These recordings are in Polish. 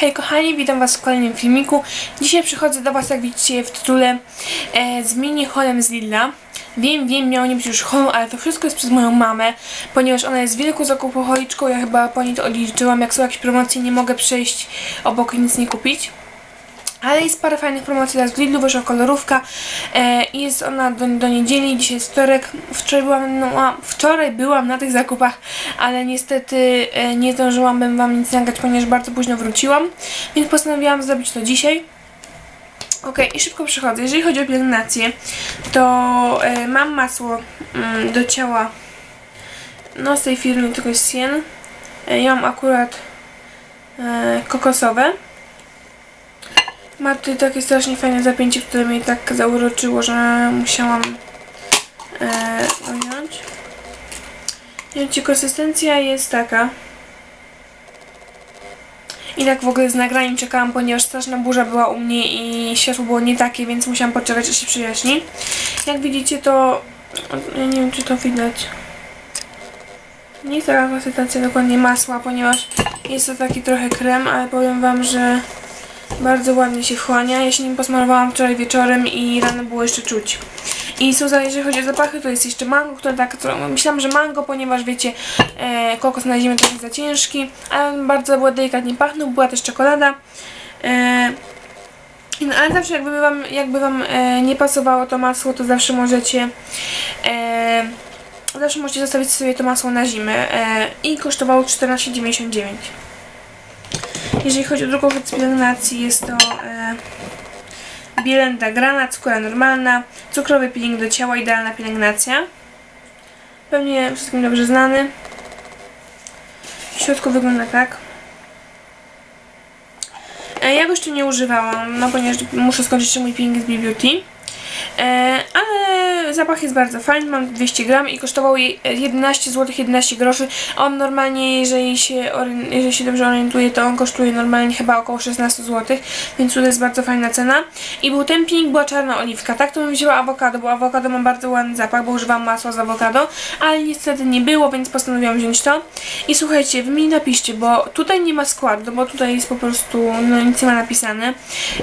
Hej kochani, witam was w kolejnym filmiku. Dzisiaj przychodzę do was, jak widzicie w tytule, e, z mini holem z Lilla. Wiem, wiem, miało nie być już hol, ale to wszystko jest przez moją mamę, ponieważ ona jest wielką zakupoholiczką, ja chyba po niej to odliczyłam, jak są jakieś promocje, nie mogę przejść obok i nic nie kupić. Ale jest parę fajnych promocji teraz w Lidlu, wyszła kolorówka e, i jest ona do, do niedzieli, dzisiaj jest wtorek. Wczoraj byłam, no, wczoraj byłam na tych zakupach, ale niestety e, nie zdążyłam wam nic nagrać, ponieważ bardzo późno wróciłam, więc postanowiłam zrobić to dzisiaj. Ok, i szybko przechodzę. Jeżeli chodzi o pielęgnację, to e, mam masło mm, do ciała no z tej firmy, tylko jest Sien. E, ja mam akurat kokosowe. Ma tutaj takie strasznie fajne zapięcie, które mnie tak zauroczyło, że musiałam e. Wiecie, konsystencja jest taka. I tak w ogóle z nagraniem czekałam, ponieważ straszna burza była u mnie i światło było nie takie, więc musiałam poczekać, aż się przyjaśni. Jak widzicie, to... Ja nie wiem, czy to widać. Nie jest taka konsystencja dokładnie masła, ponieważ jest to taki trochę krem, ale powiem wam, że bardzo ładnie się wchłania. Ja się nim posmarowałam wczoraj wieczorem i rano było jeszcze czuć. I są, za- jeżeli chodzi o zapachy, to jest jeszcze mango, które tak, tro- myślałam, że mango, ponieważ wiecie, e, kokos na zimę trochę za ciężki, ale on bardzo było delikatnie pachnął, była też czekolada. E, no, ale zawsze jakby wam, jakby wam e, nie pasowało to masło, to zawsze możecie e, zawsze możecie zostawić sobie to masło na zimę e, i kosztowało 14,99. Jeżeli chodzi o drugą pielęgnacji, jest to e, bielenda granat, skóra normalna, cukrowy peeling do ciała, idealna pielęgnacja. Pewnie wszystkim dobrze znany. W środku wygląda tak. Ja go jeszcze nie używałam, no ponieważ muszę skończyć mój peeling z Beauty. E, ale zapach jest bardzo fajny, mam 200 gram i kosztował jej 11 zł 11 groszy. On normalnie, jeżeli się, jeżeli się dobrze orientuję, to on kosztuje normalnie chyba około 16 zł, więc to jest bardzo fajna cena. I był ten pink, była czarna oliwka. Tak to bym wzięła awokado, bo awokado ma bardzo ładny zapach, bo używam masła z awokado, ale niestety nie było, więc postanowiłam wziąć to. I słuchajcie, wy mi napiszcie, bo tutaj nie ma składu, bo tutaj jest po prostu, no nic nie ma napisane.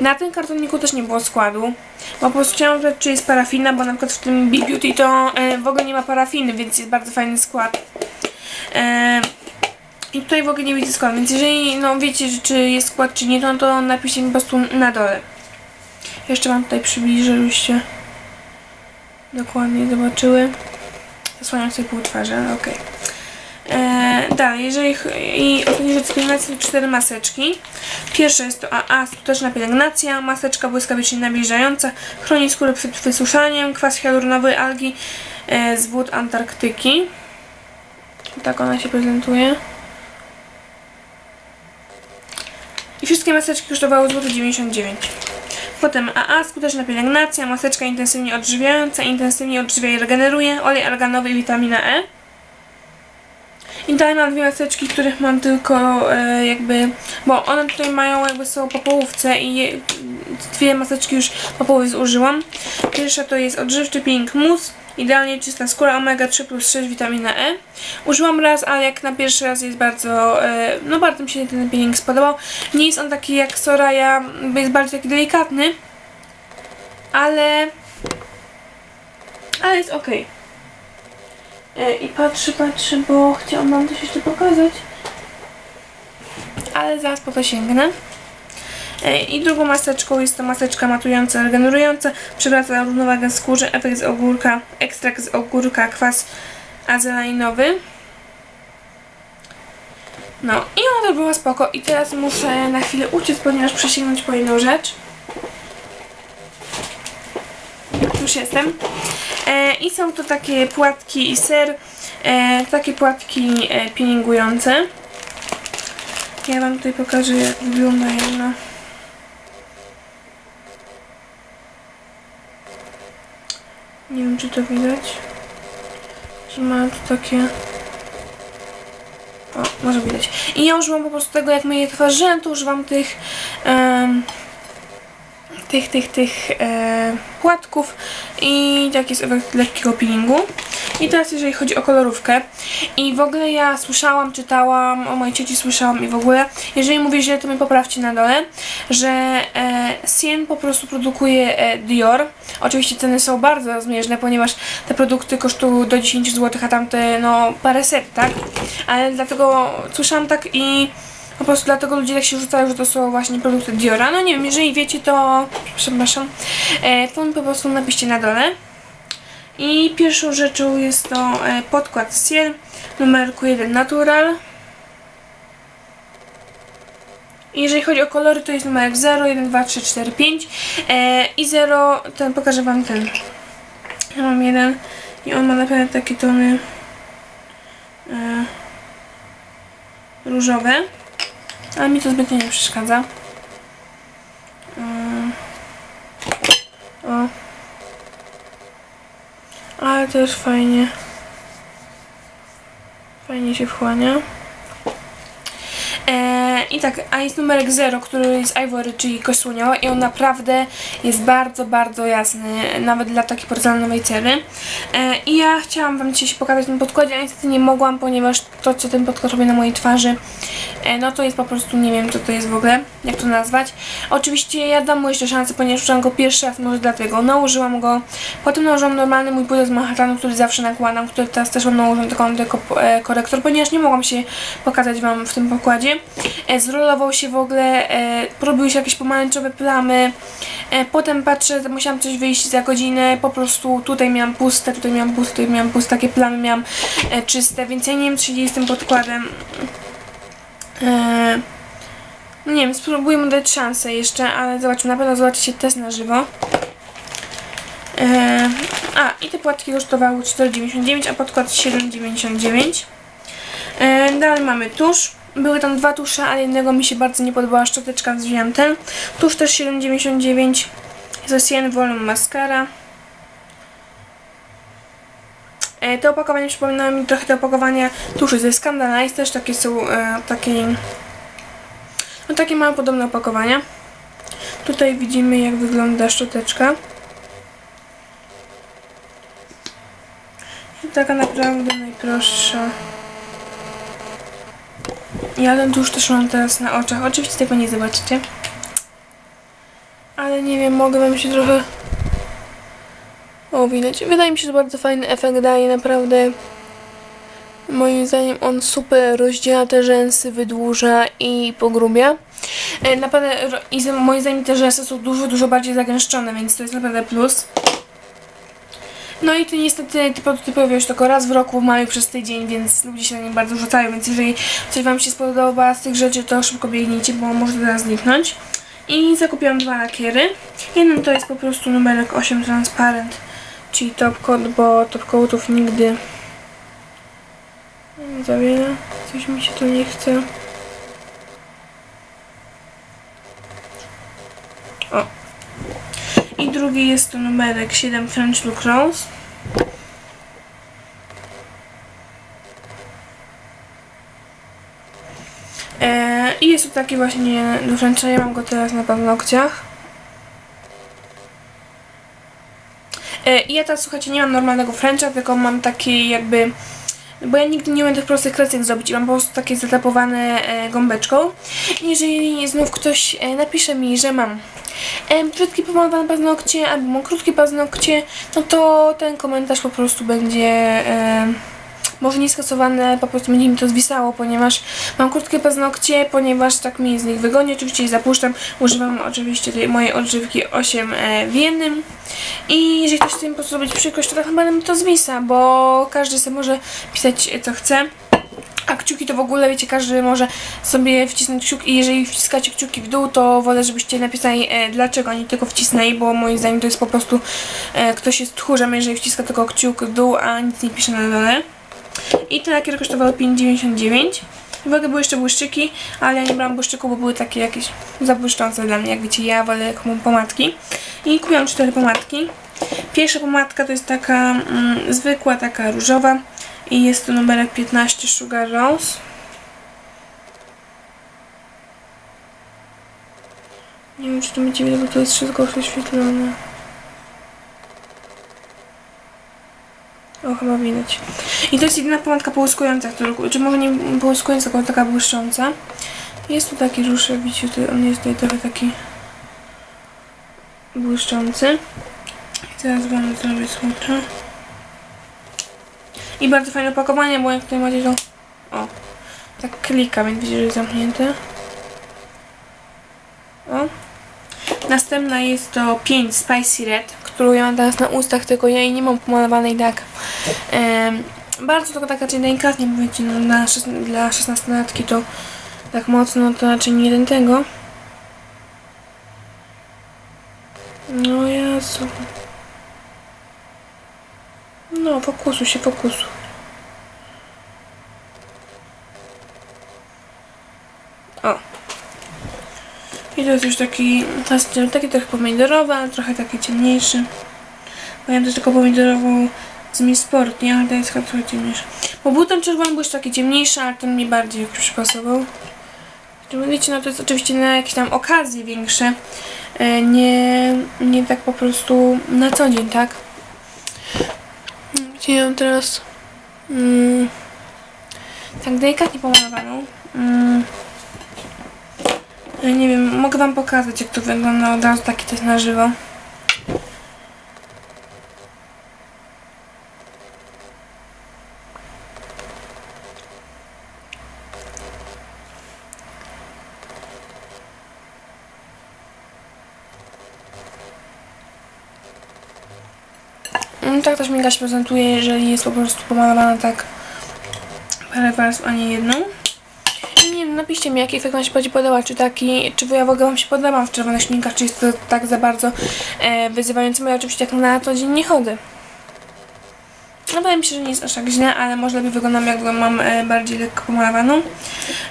Na tym kartoniku też nie było składu. Bo po prostu chciałam wiedzieć, czy jest parafina, bo na przykład w tym Big Beauty to e, w ogóle nie ma parafiny, więc jest bardzo fajny skład. E, I tutaj w ogóle nie widzę składu, więc jeżeli no, wiecie, czy jest skład, czy nie, to, to napiszcie mi po prostu na dole. Jeszcze wam tutaj przybliżę, żebyście dokładnie zobaczyły. Zasłaniam sobie pół twarzy, okej. E, dalej, jeżeli i ostatnie rzeczy pielęgnacji to cztery maseczki. Pierwsza jest to AA, skuteczna pielęgnacja, maseczka błyskawicznie nawilżająca, chroni skórę przed wysuszaniem, kwas hialuronowy algi e, z wód Antarktyki. Tak ona się prezentuje. I wszystkie maseczki kosztowały złoto 99. Potem AA, skuteczna pielęgnacja, maseczka intensywnie odżywiająca, intensywnie odżywia i regeneruje, olej arganowy i witamina E. I dalej mam dwie maseczki, których mam tylko e, jakby, bo one tutaj mają jakby są po połówce i je, dwie maseczki już po połowie zużyłam. Pierwsza to jest odżywczy Pink Mousse, idealnie czysta skóra omega 3 plus 6 witamina E. Użyłam raz, ale jak na pierwszy raz jest bardzo, e, no bardzo mi się ten peeling spodobał. Nie jest on taki jak Soraya, jest bardziej taki delikatny, ale, ale jest okej. E, I patrzę, patrzę, bo chciałam wam coś jeszcze pokazać. Ale zaraz po to sięgnę. E, I drugą maseczką jest to maseczka matująca, regenerująca, przywraca równowagę skóry, efekt z ogórka, ekstrakt z ogórka, kwas azelainowy. No i ona to była spoko i teraz muszę na chwilę uciec, ponieważ przesięgnąć po jedną rzecz. Już jestem. E, I są to takie płatki i ser, e, takie płatki e, peelingujące. Ja wam tutaj pokażę jak wygląda jedna. Nie wiem czy to widać. Że ma tu takie... O, może widać. I ja używam po prostu tego jak myję twarz to używam tych... tych, tych, tych e, płatków i tak jest efekt lekkiego peelingu. I teraz jeżeli chodzi o kolorówkę i w ogóle ja słyszałam, czytałam, o mojej cioci słyszałam i w ogóle, jeżeli mówię źle, to mnie poprawcie na dole, że e, Sien po prostu produkuje e, Dior. Oczywiście ceny są bardzo zmierzne, ponieważ te produkty kosztują do 10 zł, a tamte no paręset, tak? Ale dlatego słyszałam tak i po prostu dlatego ludzie tak się rzucają, że to są właśnie produkty Diora. No nie wiem, jeżeli wiecie, to przepraszam, e, to po prostu napiszcie na dole. I pierwszą rzeczą jest to e, podkład Ciel numerku 1 Natural. Jeżeli chodzi o kolory, to jest numerek 0, 1, 2, 3, 4, 5 e, i 0, ten pokażę Wam ten. Ja mam jeden i on ma naprawdę takie tony e, różowe, ale mi to zbytnio nie przeszkadza. E, o. Ale też fajnie. Fajnie się wchłania. Eee, I tak, a jest numerek 0, który jest Ivory, czyli kośłonioła i on naprawdę jest bardzo, bardzo jasny, nawet dla takiej porcelanowej cery. Eee, I ja chciałam Wam dzisiaj pokazać ten podkładzie, a niestety nie mogłam, ponieważ to, co ten podkład robi na mojej twarzy, e, no to jest po prostu, nie wiem, co to jest w ogóle, jak to nazwać. Oczywiście ja dam mu jeszcze szansę, ponieważ użyłam go pierwszy raz, może dlatego. Nałożyłam go, potem nałożyłam normalny mój pudel z Manhattanu, który zawsze nakładam, który teraz też mam nałożony tylko e, korektor, ponieważ nie mogłam się pokazać Wam w tym pokładzie. E, zrolował się w ogóle, e, porobiły się jakieś pomarańczowe plamy, e, potem patrzę, musiałam coś wyjść za godzinę, po prostu tutaj miałam puste, tutaj miałam puste, tutaj miałam puste, takie plamy miałam czyste, więc ja nie wiem, co się z tym podkładem. No nie wiem, spróbuję mu dać szansę jeszcze, ale zobaczmy, na pewno zobaczycie test na żywo. A, i te płatki kosztowały 4,99, a podkład 7,99. E, dalej mamy tusz. Były tam dwa tusze, ale jednego mi się bardzo nie podobała szczoteczka, więc wziąłem ten. Tusz też 7,99. Jest to Cyan Volume Mascara. E, te opakowania przypominają mi trochę te opakowania tuszy ze Scandalize, też takie są e, takie no takie małe podobne opakowania. Tutaj widzimy jak wygląda szczoteczka. I taka naprawdę najprostsza. Ja ten tusz też mam teraz na oczach. Oczywiście tego nie zobaczycie. Ale nie wiem, mogę wam się trochę owinąć. Wydaje mi się, że bardzo fajny efekt daje, naprawdę. Moim zdaniem on super rozdziela te rzęsy, wydłuża i pogrubia. E, Naprawdę, i moim zdaniem te rzęsy są dużo, dużo bardziej zagęszczone, więc to jest naprawdę plus. No i to niestety te produkty pojawiają się tylko raz w roku, w maju przez tydzień, więc ludzie się na nim bardzo rzucają, więc jeżeli coś Wam się spodoba z tych rzeczy, to szybko biegnijcie, bo może teraz zniknąć. I zakupiłam dwa lakiery. Jeden to jest po prostu numerek 8 Transparent, czyli top coat, bo top coatów nigdy nie za wiele. Coś mi się tu nie chce. O. I drugi jest to numerek 7 French Look Rose. E, I jest to taki właśnie do wręczenia, mam go teraz na paznokciach. E, I ja teraz, słuchajcie, nie mam normalnego Frencha, tylko mam taki jakby... Bo ja nigdy nie umiem tych prostych kresek zrobić mam po prostu takie zatapowane e, gąbeczką. I jeżeli znów ktoś e, napisze mi, że mam brzydkie pomalowane paznokcie albo mam krótkie paznokcie, no to ten komentarz po prostu będzie może nie skasowany, po prostu będzie mi to zwisało, ponieważ mam krótkie paznokcie, ponieważ tak mi z nich wygoni, oczywiście je zapuszczam, używam oczywiście tej mojej odżywki 8 e, w jednym i jeżeli ktoś chce mi po prostu zrobić przykrość, to tak naprawdę mi to zwisa, bo każdy sobie może pisać e, co chce. A kciuki to w ogóle, wiecie, każdy może sobie wcisnąć kciuk i jeżeli wciskacie kciuki w dół, to wolę, żebyście napisali e, dlaczego, a nie tylko wcisnęli, bo moim zdaniem to jest po prostu e, ktoś jest tchórzem, jeżeli wciska tylko kciuk w dół, a nic nie pisze na dole. I te lakiery kosztowały 5,99. W ogóle były jeszcze błyszczyki, ale ja nie brałam błyszczyków, bo były takie jakieś zabłyszczące dla mnie, jak wiecie, ja wolę pomadki. I kupiłam cztery pomadki. Pierwsza pomadka to jest taka mm, zwykła, taka różowa i jest to numerek 15 Sugar Rose. Nie wiem, czy to będzie widać, bo to jest wszystko prześwietlone. Chyba widać. I to jest jedyna pomadka połyskująca, którą, czy może nie połyskująca, tylko taka błyszcząca. Jest tu taki ruszek, widzicie, tutaj on jest tutaj trochę taki błyszczący. I teraz wam zrobię słocze. I bardzo fajne opakowanie, bo jak tutaj macie to... O, tak klika, więc widzicie, że jest zamknięte. O. Następna jest to 5 Spicy Red, którą ja mam teraz na ustach, tylko ja jej nie mam pomalowanej tak. Bardzo tylko taka delikatnie, bo wiecie, no, dla, dla 16-latki to tak mocno to raczej nie jeden tego. No Jezu. No, fokusuj się, fokusuj. To jest już taki, taki trochę pomidorowy, ale trochę taki ciemniejszy. Bo ja też taką pomidorową z Mi Sport, nie? Ale to jest trochę ciemniejszy. Bo był ten czerwony, był już taki ciemniejszy, ale ten mi bardziej przypasował. Wiecie, no to jest oczywiście na jakieś tam okazje większe. E, Nie, nie tak po prostu na co dzień, tak? Widzicie, mam teraz mm, tak delikatnie pomalowaną. Mm, nie wiem, mogę wam pokazać jak to wygląda od razu taki jest na żywo. Mm, Tak też Miga się prezentuje, jeżeli jest po prostu pomalowana tak parę warstw, a nie jedną. Napiszcie mi, jaki efekt wam się bardziej podoba, czy taki, czy ja w ogóle wam się podobam w czerwonych śminkach, czy jest to tak za bardzo e, wyzywające, bo ja oczywiście tak na co dzień nie chodzę. No wydaje mi się, że nie jest aż tak źle, ale może lepiej wyglądam, jak mam e, bardziej lekko pomalowaną.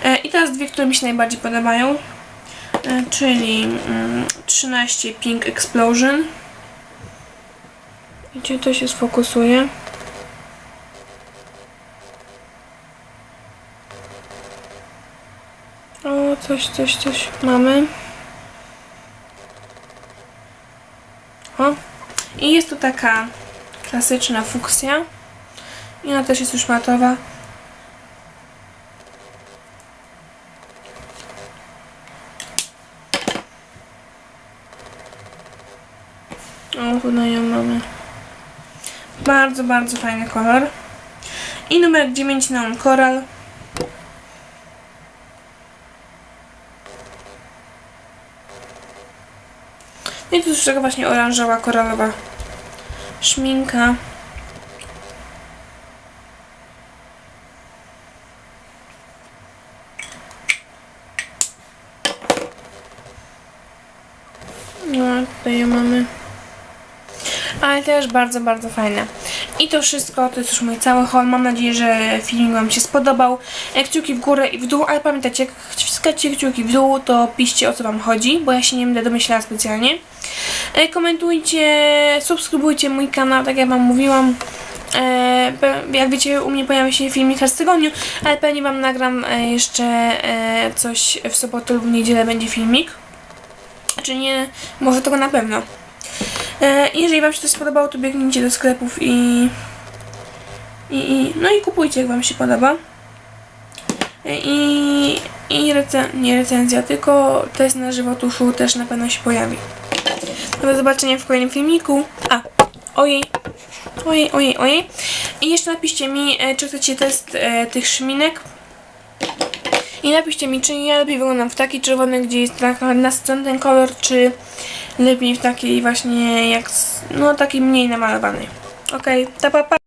E, I teraz dwie, które mi się najbardziej podobają, e, czyli mm, 13 Pink Explosion. Gdzie to się sfokusuje? O, coś, coś, coś mamy. O. I jest tu taka klasyczna fuksja. I ona też jest już matowa. O, tutaj ją mamy. Bardzo, bardzo fajny kolor. I numer 9 Neon Coral. I tu już taka właśnie oranżowa, koralowa szminka. No, tutaj ją mamy. Ale też bardzo, bardzo fajne. I to wszystko, to jest już mój cały haul. Mam nadzieję, że film Wam się spodobał. E, Kciuki w górę i w dół, ale pamiętajcie, jak wciskacie kciuki w dół, to piszcie o co Wam chodzi, bo ja się nie będę domyślała specjalnie. E, Komentujcie, subskrybujcie mój kanał, tak jak Wam mówiłam. E, jak wiecie, u mnie pojawia się filmik raz w tygodniu, ale pewnie Wam nagram e, jeszcze coś w sobotę lub w niedzielę będzie filmik. Czy nie, może tego na pewno. Jeżeli Wam się to spodobało, to biegnijcie do sklepów i, i, i no i kupujcie, jak Wam się podoba. I, i recen, nie recenzja, tylko test na żywo tuszu też na pewno się pojawi. Do zobaczenia w kolejnym filmiku. A, ojej, ojej, ojej, ojej. I jeszcze napiszcie mi, e, czy chcecie test e, tych szminek. I napiszcie mi, czy ja lepiej wyglądam w taki czerwony, gdzie jest trochę nasycony ten kolor, czy lepiej w takiej właśnie jak, no takiej mniej namalowanej. Okej, okay, pa pa.